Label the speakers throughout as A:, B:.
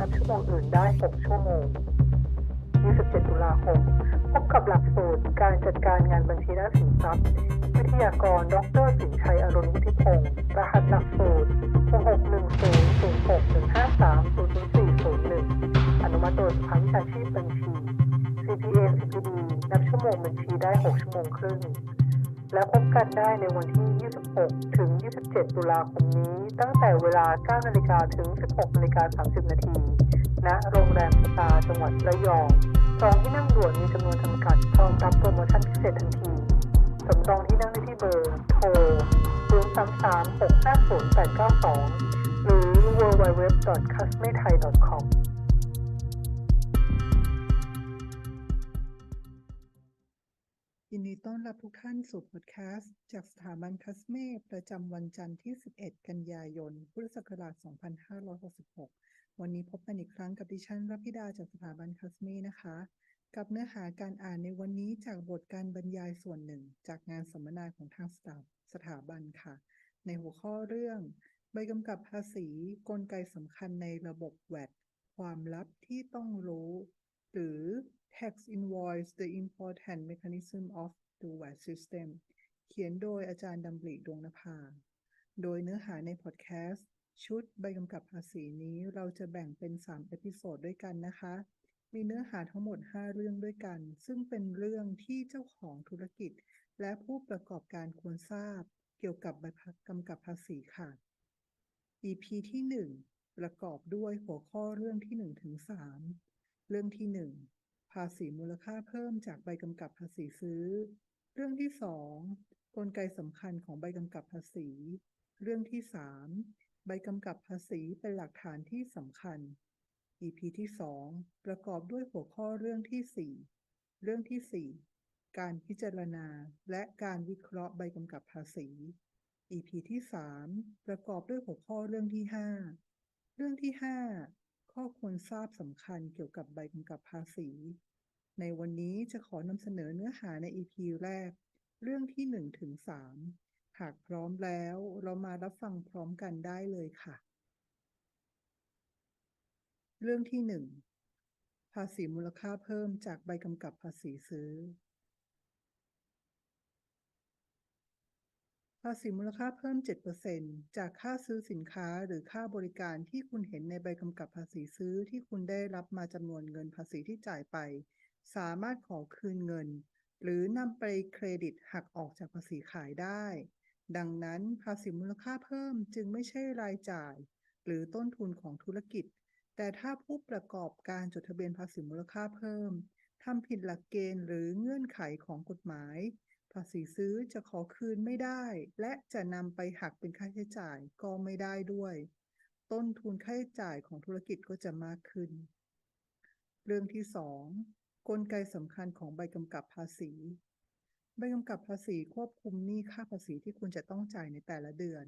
A: นับชั่วโมงอื่นได้ 6 ชั่วโมง 27 ตุลาคม พบกับหลักสูตรการจัดการงานบัญชีและสินทรัพย์ วิทยากร ดรสินชัยอรุณวุฒิพงศ์รหัสหลัก และพบกันได้ในวันที่ 26 ถึง 27 ตุลาคมนี้ ตั้งแต่เวลา 9 นาฬิกาถึง 16 นาฬิกา 30 นาที ณ โรงแรมสตาร์จังหวัดระยองจองที่นั่งด่วนมีจำนวนจำกัด พร้อมรับโปรโมชั่นพิเศษทันทีสำรองที่นั่งได้ที่เบอร์ โทร 033-650-892 หรือ www.cusmetai.com
B: ยินดีต้อนรับทุกท่านสู่พอดแคสต์จากสถาบันคัสเมประจำวันจันทร์ที่ 11 กันยายน พุทธศักราช 2566 วันนี้พบกันอีกครั้งกับดิฉันรัพิดาจากสถาบันคัสเมนะคะ กับเนื้อหาการอ่านในวันนี้จากบทการบรรยายส่วนหนึ่ง จากงานสัมมนาของทางสถาสถาบันค่ะ ในหัวข้อเรื่อง ใบกำกับภาษีกลไกสำคัญในระบบแวดความลับที่ต้องรู้ หรือ Tax Invoice the Important Mechanism of the VAT System เขียนโดยอาจารย์ดำริดวงนภา โดยเนื้อหาในพอดแคสต์ชุดใบกำกับภาษีนี้เราจะแบ่งเป็น 3 เอพิโซดด้วยกันนะคะ มีเนื้อหาทั้งหมด 5 เรื่องด้วยกัน ซึ่งเป็นเรื่องที่เจ้าของธุรกิจ และผู้ประกอบการควรทราบ เกี่ยวกับใบกำกับภาษีค่ะ EP ที่ 1 ประกอบด้วยหัวข้อเรื่องที่1ถึง3 เรื่องที่1ภาษีมูลค่าเพิ่มจากใบกำกับภาษีซื้อ เรื่องที่2กลไกสำคัญของใบกำกับภาษี เรื่องที่3ใบกำกับภาษีเป็นหลักฐานที่สำคัญ EP ที่2ประกอบด้วยหัวข้อเรื่องที่4เรื่องที่4การพิจารณาและการวิเคราะห์ใบกำกับภาษี EP ที่3ประกอบด้วยหัวข้อเรื่องที่5เรื่องที่5 ข้อควรทราบสำคัญเกี่ยวกับใบกำกับภาษี ในวันนี้จะขอนำเสนอเนื้อหาใน EP แรก เรื่องที่1ถึง3หากพร้อมแล้วเรามารับฟังพร้อมกันได้เลยค่ะ เรื่องที่ 1 ภาษีมูลค่าเพิ่มจากใบกำกับภาษีซื้อ ภาษีมูลค่าเพิ่ม 7%จากค่าซื้อสินค้าหรือค่าบริการที่คุณเห็นในใบกำกับภาษีซื้อที่คุณได้รับมาจำนวนเงินภาษีที่จ่ายไป สามารถขอคืนเงิน หรือนำไปเครดิตหักออกจากภาษีขายได้ ดังนั้นภาษีมูลค่าเพิ่มจึงไม่ใช่รายจ่าย หรือต้นทุนของธุรกิจ แต่ถ้าผู้ประกอบการจดทะเบียนภาษีมูลค่าเพิ่มทำผิดหลักเกณฑ์หรือเงื่อนไขของกฎหมาย ภาษีซื้อจะขอคืนไม่ได้ และจะนำไปหักเป็นค่าใช้จ่ายก็ไม่ได้ด้วย ต้นทุนค่าใช้จ่ายของธุรกิจก็จะมากขึ้น เรื่องที่ 2 กลไกสำคัญของใบกำกับภาษี ใบกำกับภาษีควบคุมหนี้ค่าภาษีที่คุณจะต้องจ่ายในแต่ละเดือน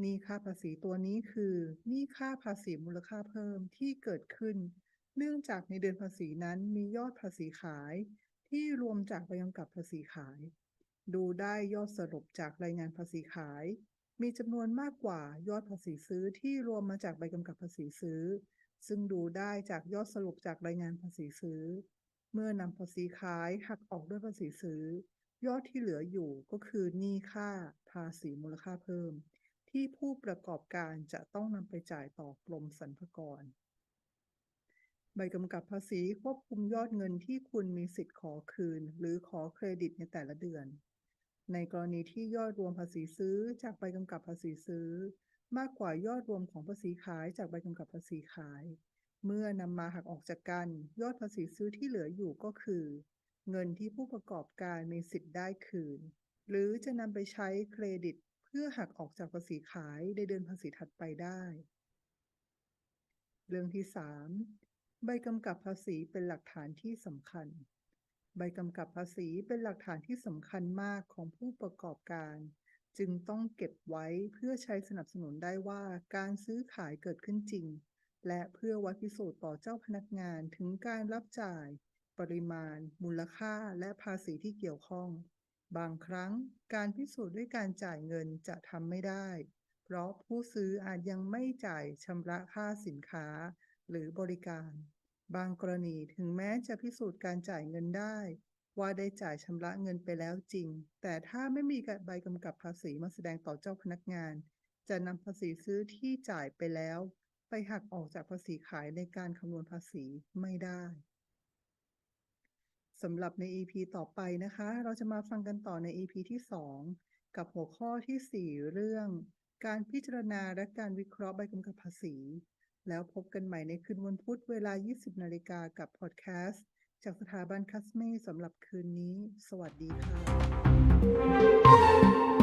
B: หนี้ค่าภาษีตัวนี้คือหนี้ค่าภาษีมูลค่าเพิ่มที่เกิดขึ้น เนื่องจากในเดือนภาษีนั้นมียอดภาษีขาย ที่รวมจากใบกำกับภาษีขาย ดูได้ยอดสรุปจากรายงานภาษีขาย มีจำนวนมากกว่ายอดภาษีซื้อที่รวมมาจากใบกำกับภาษีซื้อ ซึ่งดูได้จากยอดสรุปจากรายงานภาษีซื้อ เมื่อนำภาษีขายหักออกด้วยภาษีซื้อ ยอดที่เหลืออยู่ก็คือหนี้ค่าภาษีมูลค่าเพิ่ม ที่ผู้ประกอบการจะต้องนำไปจ่ายต่อกรมสรรพากร ใบกำกับภาษีควบคุมยอดเงินที่คุณมีสิทธิ์ขอคืน หรือขอเครดิตในแต่ละเดือน ในกรณีที่ยอดรวมภาษีซื้อจากใบกำกับภาษีซื้อ มากกว่ายอดรวมของภาษีขายจากใบกำกับภาษีขาย เมื่อนำมาหักออกจากกัน ยอดภาษีซื้อที่เหลืออยู่ก็คือ เงินที่ผู้ประกอบการมีสิทธิ์ได้คืน หรือจะนำไปใช้เครดิต เพื่อหักออกจากภาษีขายในเดือนภาษีถัดไปได้ เรื่องที่ 3 ใบกำกับภาษีเป็นหลักฐานที่สำคัญ ใบกำกับภาษีเป็นหลักฐานที่สำคัญมากของผู้ประกอบการ จึงต้องเก็บไว้เพื่อใช้สนับสนุนได้ว่าการซื้อขายเกิดขึ้นจริง และเพื่อวัดพิสูจน์ต่อเจ้าพนักงานถึงการรับจ่าย ปริมาณ มูลค่า และภาษีที่เกี่ยวข้อง บางครั้งการพิสูจน์ด้วยการจ่ายเงินจะทำไม่ได้ เพราะผู้ซื้ออาจยังไม่จ่ายชำระค่าสินค้า หรือบริการ บางกรณีถึงแม้จะพิสูจน์การจ่ายเงินได้ ว่าได้จ่ายชำระเงินไปแล้วจริง แต่ถ้าไม่มีใบกำกับภาษีมาแสดงต่อเจ้าพนักงาน จะนำภาษีซื้อที่จ่ายไปแล้ว ไปหักออกจากภาษีขายในการคำนวณภาษีไม่ได้สำหรับใน EP ต่อไปนะคะ เราจะมาฟังกันต่อใน EP ที่ 2 กับหัวข้อที่ 4 เรื่อง การพิจารณาและการวิเคราะห์ใบกำกับภาษี แล้วพบกันใหม่ในคืนวันพุธเวลา 20 นาฬิกากับพอดแคสต์ จากสถาบันคัสเม่สำหรับคืนนี้ สวัสดีค่ะ